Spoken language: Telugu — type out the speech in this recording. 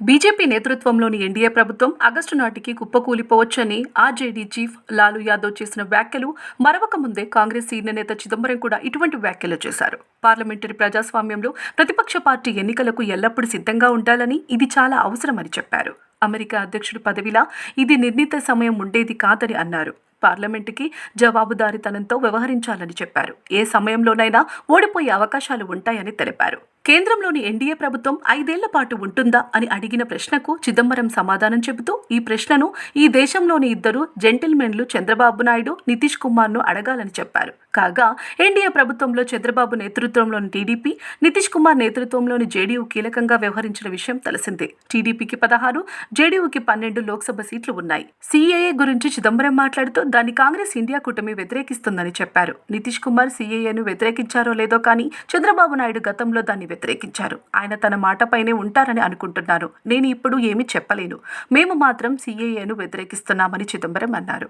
బీజేపీ నేతృత్వంలోని ఎన్డీఏ ప్రభుత్వం ఆగస్టు నాటికి కుప్పకూలిపోవచ్చని ఆర్జేడీ చీఫ్ లాలు యాదవ్ చేసిన వ్యాఖ్యలు మరవక ముందే కాంగ్రెస్ సీనియర్ నేత చిదంబరం కూడా ఇటువంటి వ్యాఖ్యలు చేశారు. పార్లమెంటరీ ప్రజాస్వామ్యంలో ప్రతిపక్ష పార్టీ ఎన్నికలకు ఎల్లప్పుడూ సిద్ధంగా ఉండాలని ఇది చాలా అవసరమని చెప్పారు. అమెరికా అధ్యక్షుడి పదవిలా ఇది నిర్ణీత సమయం ఉండేది కాదని అన్నారు. పార్లమెంటుకి జవాబుదారీతనంతో వ్యవహరించాలని చెప్పారు. ఏ సమయంలోనైనా ఓడిపోయే అవకాశాలు ఉంటాయని తెలిపారు. కేంద్రంలోని ఎన్డీఏ ప్రభుత్వం ఐదేళ్ళ పాటు ఉంటుందా అని అడిగిన ప్రశ్నకు చిదంబరం సమాధానం చెబుతూ ఈ ప్రశ్నను ఈ దేశంలోని ఇద్దరు జెంటిల్మెన్లు చంద్రబాబు నాయుడు నితీష్ కుమార్ను అడగాలని చెప్పారు. కాగా ఎన్డీఏ ప్రభుత్వంలో చంద్రబాబు నేతృత్వంలోని టీడీపీ నితీష్ కుమార్ నేతృత్వంలోని జేడీయూ కీలకంగా వ్యవహరించిన విషయం తెలిసిందే. టీడీపీకి పదహారు జేడీయూకి పన్నెండు లోక్సభ సీట్లు ఉన్నాయి. సీఏఏ గురించి చిదంబరం మాట్లాడుతూ దాన్ని కాంగ్రెస్ ఇండియా కూటమి వ్యతిరేకిస్తుందని చెప్పారు. నితీష్ కుమార్ సీఏఏను వ్యతిరేకించారో లేదో కానీ చంద్రబాబు నాయుడు గతంలో దాన్ని వ్యతిరేకించారు. ఆయన తన మాటపైనే ఉంటారని అనుకుంటున్నారు. నేను ఇప్పుడు ఏమీ చెప్పలేను. మేము మాత్రం సీఏఏను వ్యతిరేకిస్తున్నామని చిదంబరం అన్నారు.